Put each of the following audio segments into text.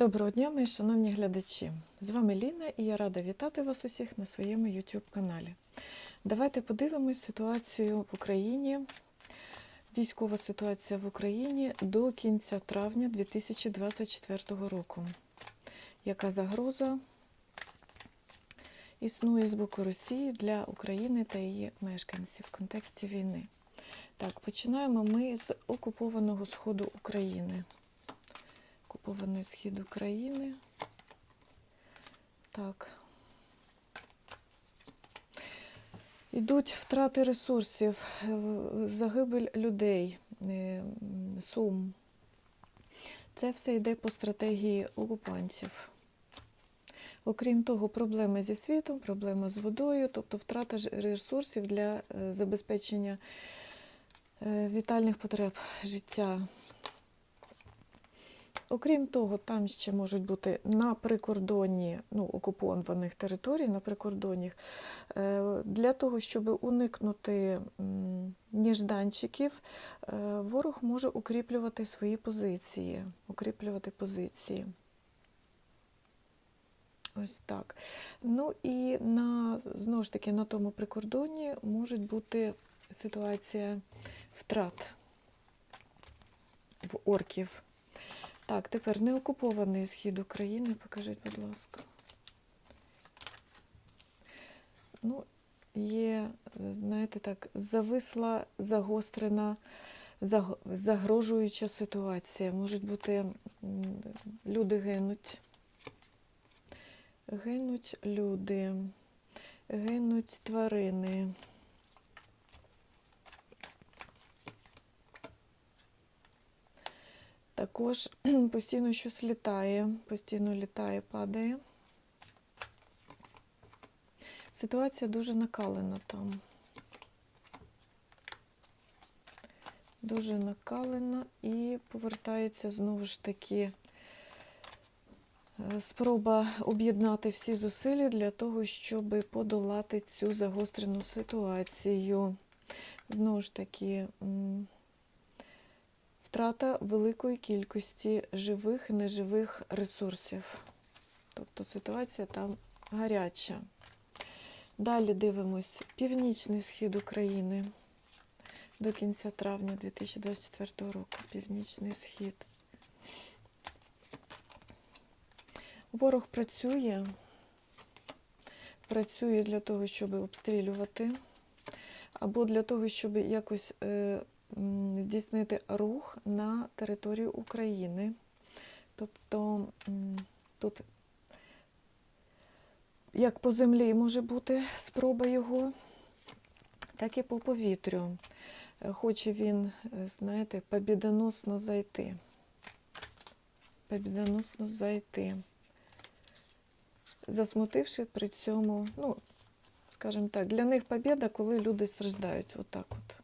Доброго дня, мої шановні глядачі! З вами Ліна і я рада вітати вас усіх на своєму YouTube каналі. Давайте подивимось ситуацію в Україні, військова ситуація в Україні до кінця травня 2024 року. Яка загроза існує з боку Росії для України та її мешканців в контексті війни? Так, починаємо ми з окупованого сходу України окупований схід України. Так. Йдуть втрати ресурсів, загибель людей, е, сум. Це все йде по стратегії окупантів. Окрім того, проблеми зі світом, проблеми з водою, тобто втрата ресурсів для е, забезпечення е, вітальних потреб життя Окрім того, там ще можуть бути на прикордонні ну, окупованих територій, на прикордоннях, е, для того, щоб уникнути ніжданчиків, е, ворог може укріплювати свої позиції. Укріплювати позиції. Ось так. Ну і на, знову ж таки на тому прикордонні може бути ситуація втрат в орків. Так, тепер неокупований схід України. Покажіть, будь ласка. Ну, є, знаєте так, зависла, загострена, загрожуюча ситуація. Можуть бути люди гинуть. Гинуть люди, гинуть тварини. Також постійно щось літає, постійно літає, падає. Ситуація дуже накалена там. Дуже накалена і повертається знову ж таки е, спроба об'єднати всі зусилля для того, щоб подолати цю загострену ситуацію. Знову ж таки, втрата великої кількості живих і неживих ресурсів. Тобто ситуація там гаряча. Далі дивимось північний схід України до кінця травня 2024 року. Північний схід. Ворог працює, працює для того, щоб обстрілювати, або для того, щоб якось е, здійснити рух на територію України. Тобто тут як по землі може бути спроба його, так і по повітрю. Хоче він, е, знаєте, побідоносно зайти. Побідоносно зайти. Засмутивши при цьому, ну, скажімо так, для них побіда, коли люди страждають отак от.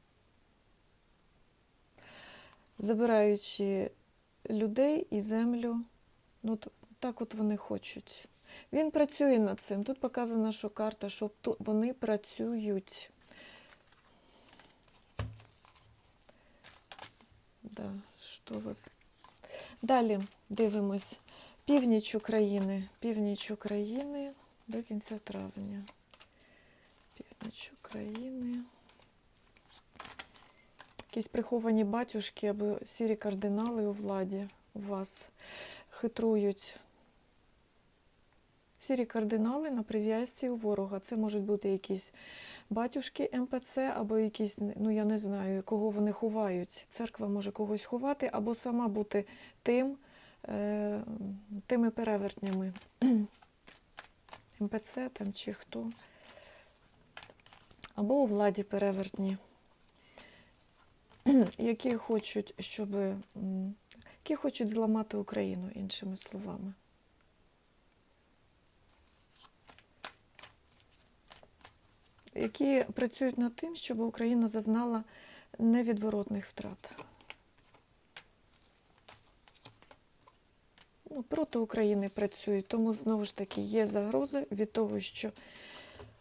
Забираючи людей і землю, ну, так от вони хочуть. Він працює над цим. Тут показана, що карта, що вони працюють. Да, що ви... Далі дивимось. Північ України. Північ України до кінця травня. Північ України. Якісь приховані батюшки або сірі кардинали у владі у вас хитрують. Сірі кардинали на прив'язці у ворога. Це можуть бути якісь батюшки МПЦ, або якісь, ну я не знаю, кого вони ховають. Церква може когось ховати, або сама бути тим, е, тими перевертнями. МПЦ там чи хто. Або у владі перевертні, які хочуть, щоб які хочуть зламати Україну, іншими словами. які працюють над тим, щоб Україна зазнала невідворотних втрат. Ну, проти України працюють, тому знову ж таки є загрози від того, що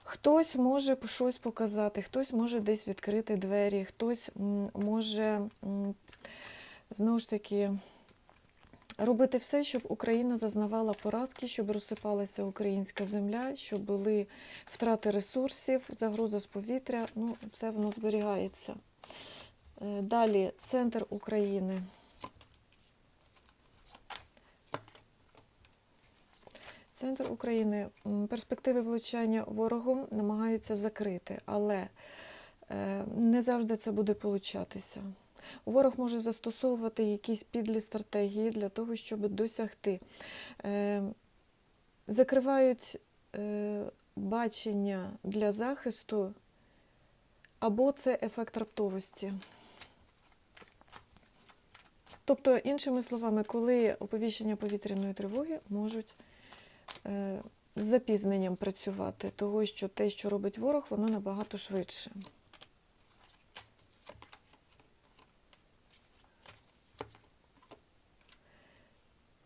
хтось може щось показати, хтось може десь відкрити двері, хтось може знову ж таки робити все, щоб Україна зазнавала поразки, щоб розсипалася українська земля, щоб були втрати ресурсів, загроза з повітря. Ну, все воно зберігається. Е, Далі центр України. Центр України перспективи влучання ворогом намагаються закрити, але е, не завжди це буде получатися. Ворог може застосовувати якісь підлі стратегії для того, щоб досягти. Е, Закривають е, бачення для захисту, або це ефект раптовості. Тобто, іншими словами, коли оповіщення повітряної тривоги можуть з запізненням працювати, того що те, що робить ворог, воно набагато швидше.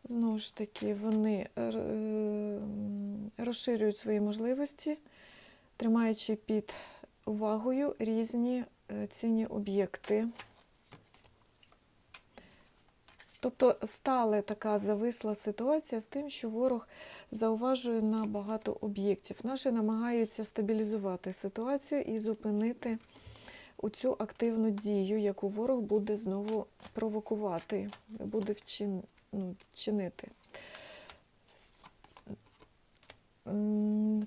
Знову ж таки, вони е, розширюють свої можливості, тримаючи під увагою різні е, цінні об'єкти. Тобто стала така зависла ситуація з тим, що ворог зауважує на багато об'єктів. Наші намагаються стабілізувати ситуацію і зупинити оцю активну дію, яку ворог буде знову провокувати, буде вчин, ну, чинити.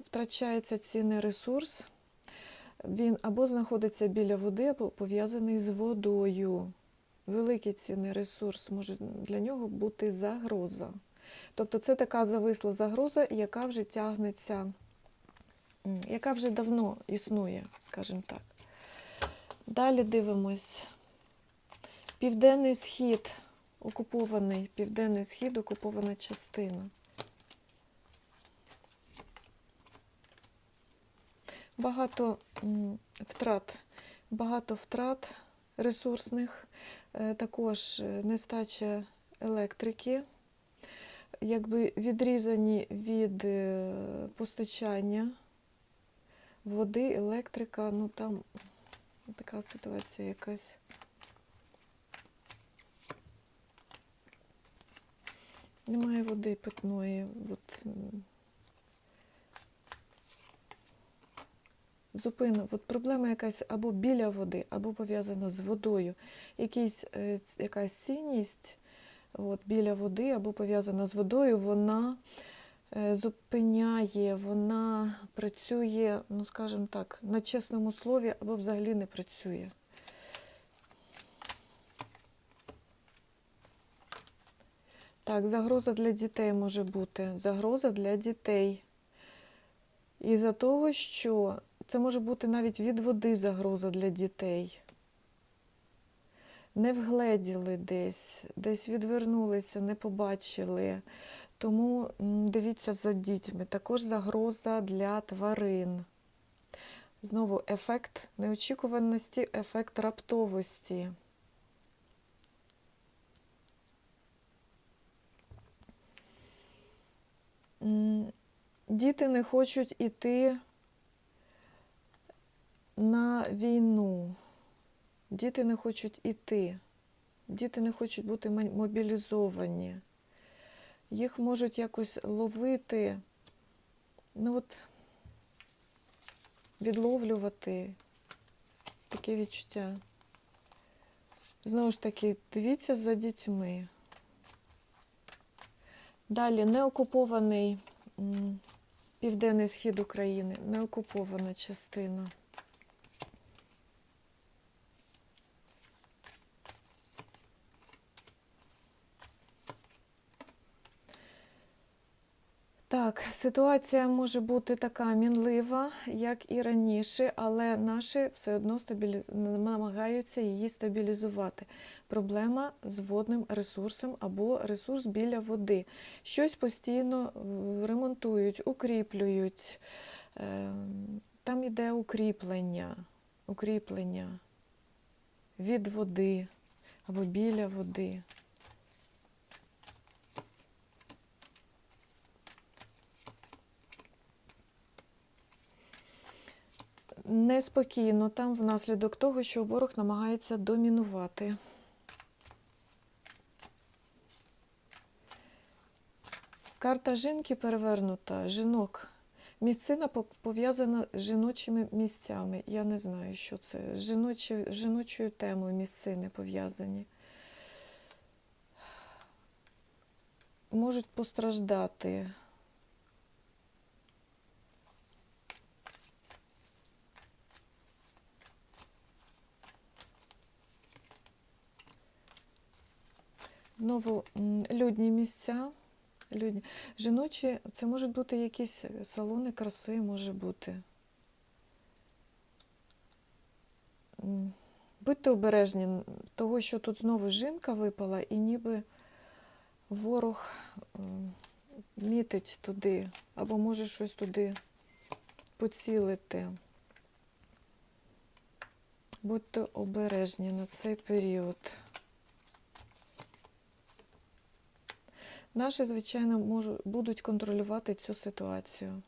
Втрачається цінний ресурс. Він або знаходиться біля води, або пов'язаний з водою. Великий цінний ресурс може для нього бути загроза. Тобто це така зависла загроза, яка вже тягнеться, яка вже давно існує, скажімо так. Далі дивимось. Південний схід окупований, південний схід окупована частина. Багато втрат, багато втрат ресурсних, також е, нестача електрики, якби відрізані від е, постачання води, електрика, ну там така ситуація якась. Немає води питної. От, м, зупина. От проблема якась або біля води, або пов'язана з водою. Якийсь, е, якась цінність от, біля води, або пов'язана з водою, вона е, зупиняє, вона працює, ну скажімо так, на чесному слові, або взагалі не працює. Так, загроза для дітей може бути. Загроза для дітей. Із-за того, що це може бути навіть від води загроза для дітей. Не вгледіли десь, десь відвернулися, не побачили. Тому дивіться за дітьми. Також загроза для тварин. Знову ефект неочікуваності, ефект раптовості. Діти не хочуть іти на війну. Діти не хочуть іти. Діти не хочуть бути мобілізовані. Їх можуть якось ловити, ну от відловлювати таке відчуття. Знову ж таки, дивіться за дітьми. Далі неокупований південний схід України, неокупована частина. Так, ситуація може бути така мінлива, як і раніше, але наші все одно стабілі... намагаються її стабілізувати. Проблема з водним ресурсом або ресурс біля води. Щось постійно ремонтують, укріплюють. Ем, Там іде укріплення, укріплення від води або біля води. Неспокійно там внаслідок того, що ворог намагається домінувати. Карта жінки перевернута, жінок. Місцина пов'язана з жіночими місцями. Я не знаю, що це. Жіночі, жіночою темою місцини пов'язані. Можуть постраждати. Знову людні місця. Людні. Жіночі, це можуть бути якісь салони краси, може бути. Будьте обережні, того, що тут знову жінка випала, і ніби ворог мітить туди, або може щось туди поцілити. Будьте обережні на цей період. Наші, звичайно, можуть, будуть контролювати цю ситуацію.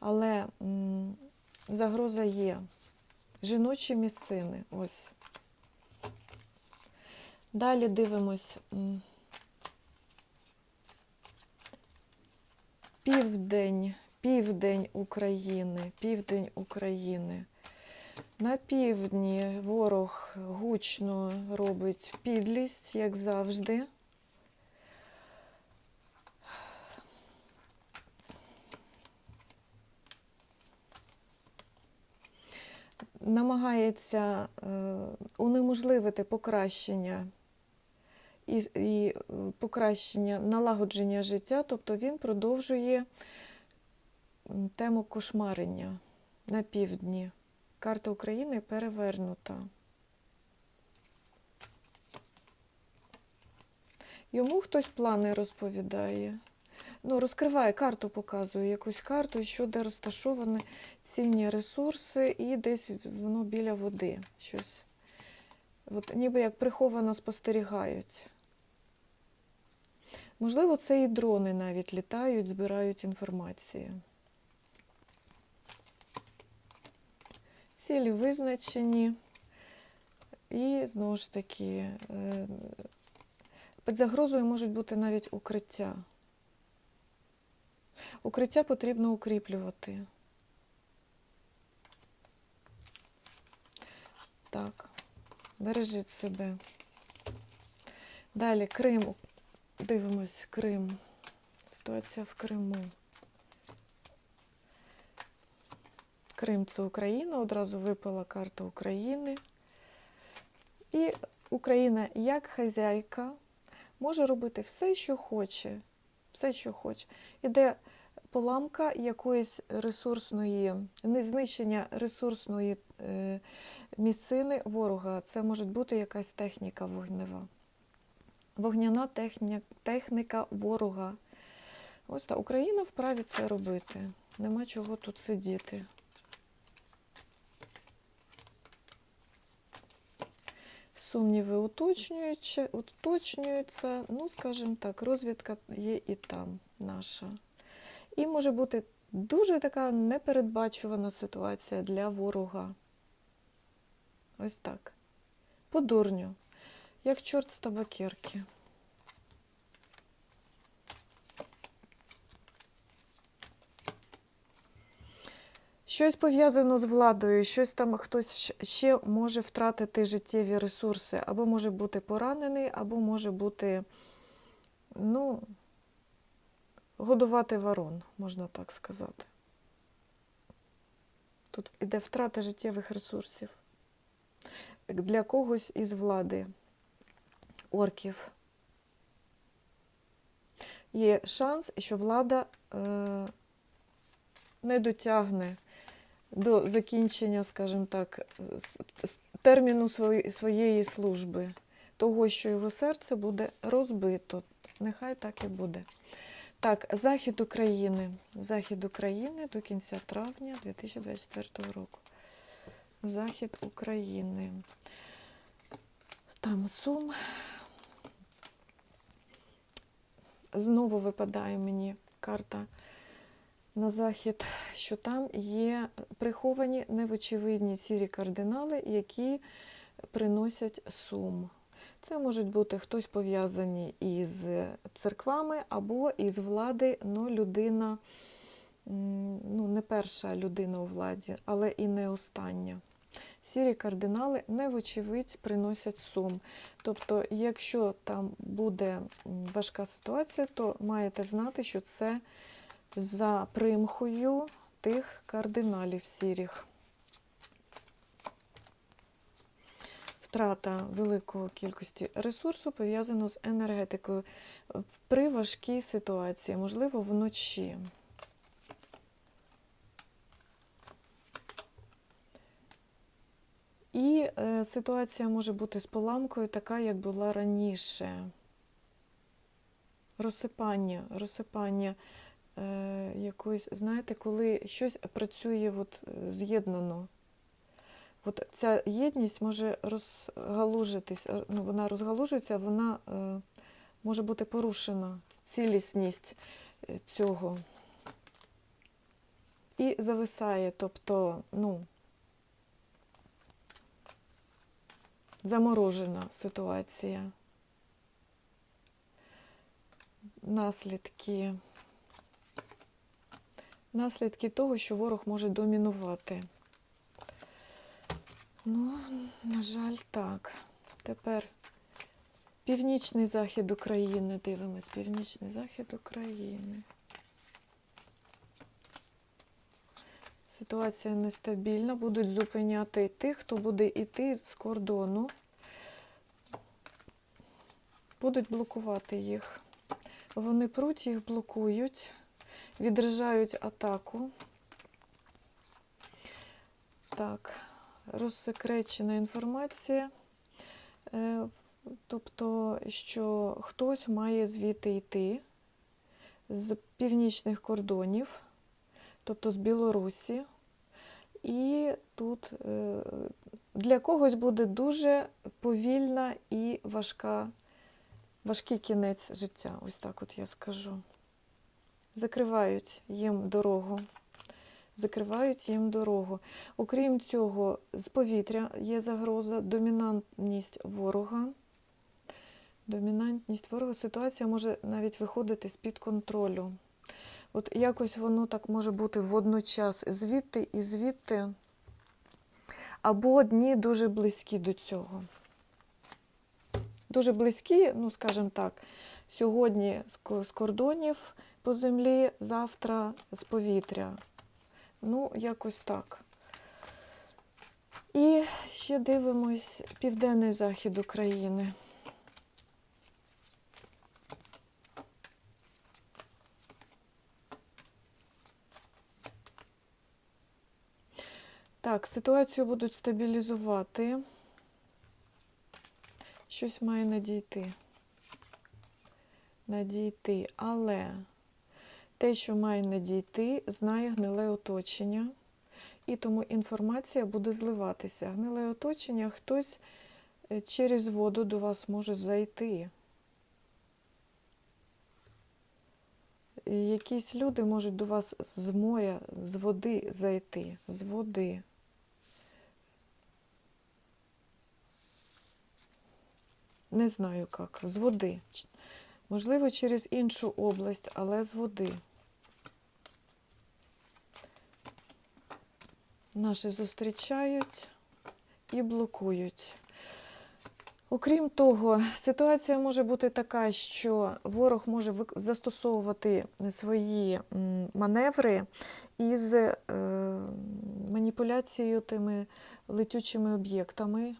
Але м, загроза є. Жіночі місцини. Ось. Далі дивимось. Південь, південь України, південь України. На півдні ворог гучно робить підлість, як завжди. Намагається е, унеможливити покращення і, і е, покращення налагодження життя, тобто він продовжує тему кошмарення на півдні. Карта України перевернута. Йому хтось плани розповідає. Ну, розкриває карту, показує якусь карту, що де розташовані цінні ресурси, і десь воно біля води щось. От, ніби як приховано спостерігають. Можливо, це і дрони навіть літають, збирають інформацію. Цілі визначені. І знову ж таки, е, під загрозою можуть бути навіть укриття. Укриття потрібно укріплювати. Так, бережіть себе. Далі Крим. Дивимось Крим. Ситуація в Криму. Крим це Україна, одразу випала карта України. І Україна як хазяйка може робити все, що хоче. Все, що хоче. Іде поламка якоїсь ресурсної, знищення ресурсної е, місцини ворога. Це може бути якась техніка вогнева. Вогняна техні, техніка ворога. Ось так. Україна вправі це робити. Нема чого тут сидіти. Сумніви уточнюючи- уточнюються, ну, скажімо так, розвідка є і там наша. І може бути дуже така непередбачувана ситуація для ворога. Ось так. По дурню, як чорт з табакерки. Щось пов'язано з владою, щось там хтось ще може втратити життєві ресурси, або може бути поранений, або може бути, ну, годувати ворон, можна так сказати. Тут іде втрата життєвих ресурсів. Для когось із влади, орків. Є шанс, що влада е, не дотягне до закінчення, скажімо так, терміну своєї служби, того, що його серце буде розбито. Нехай так і буде. Так, захід України. Захід України до кінця травня 2024 року. Захід України. Там Сум. Знову випадає мені карта на захід, що там є приховані невочевидні сірі кардинали, які приносять сум. Це можуть бути хтось пов'язані із церквами або із влади, але людина, ну, не перша людина у владі, але і не остання. Сірі кардинали не вочевидь приносять сум. Тобто, якщо там буде важка ситуація, то маєте знати, що це за примхою тих кардиналів сірих. Втрата великої кількості ресурсу пов'язано з енергетикою при важкій ситуації, можливо, вночі. І е, ситуація може бути з поламкою така, як була раніше. Розсипання, розсипання е, якоїсь, знаєте, коли щось працює от, е, з'єднано. От ця єдність може розгалужитись, е, ну, вона розгалужується, вона е, може бути порушена, цілісність е, цього. І зависає, тобто, ну, заморожена ситуація. Наслідки. Наслідки того, що ворог може домінувати. Ну, на жаль, так. Тепер північний захід України. Дивимось, північний захід України. Ситуація нестабільна. Будуть зупиняти тих, хто буде йти з кордону. Будуть блокувати їх. Вони пруть, їх блокують, відражають атаку. Так, розсекречена інформація. Е, Тобто, що хтось має звідти йти з північних кордонів, тобто з Білорусі. І тут е, для когось буде дуже повільна і важка, важкий кінець життя. Ось так от я скажу. Закривають їм дорогу. Закривають їм дорогу. Окрім цього, з повітря є загроза, домінантність ворога. Домінантність ворога ситуація може навіть виходити з-під контролю. От якось воно так може бути водночас звідти і звідти, або дні дуже близькі до цього. Дуже близькі, ну, скажімо так, сьогодні з кордонів по землі, завтра з повітря. Ну, якось так. І ще дивимось південний захід України. Так, ситуацію будуть стабілізувати. Щось має надійти. Надійти. Але те, що має надійти, знає гниле оточення. І тому інформація буде зливатися. Гниле оточення хтось е, через воду до вас може зайти. Якісь люди можуть до вас з моря, з води зайти, з води. Не знаю як, з води. Можливо, через іншу область, але з води. Наші зустрічають і блокують. Окрім того, ситуація може бути така, що ворог може застосовувати свої маневри із е, маніпуляцією тими летючими об'єктами,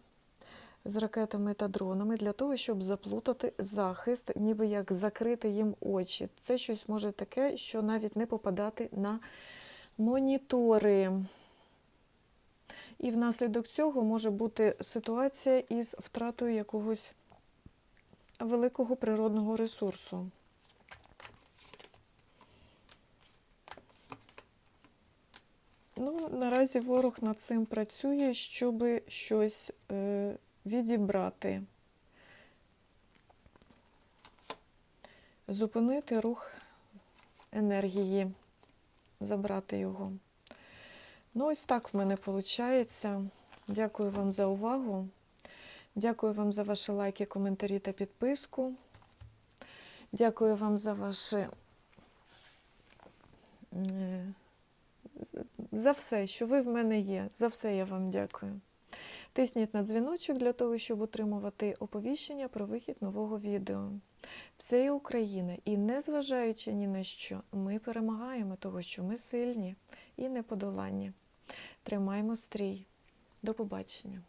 з ракетами та дронами, для того, щоб заплутати захист, ніби як закрити їм очі. Це щось може таке, що навіть не попадати на монітори. І внаслідок цього може бути ситуація із втратою якогось великого природного ресурсу. Ну, наразі ворог над цим працює, щоб щось е, відібрати, зупинити рух енергії, забрати його. Ну, ось так в мене виходить. Дякую вам за увагу. Дякую вам за ваші лайки, коментарі та підписку. Дякую вам за ваші. е, За все, що ви в мене є. За все я вам дякую. Тисніть на дзвіночок для того, щоб отримувати оповіщення про вихід нового відео. Все є Україна, і незважаючи ні на що, ми перемагаємо того, що ми сильні і неподоланні. Тримаймо стрій. До побачення.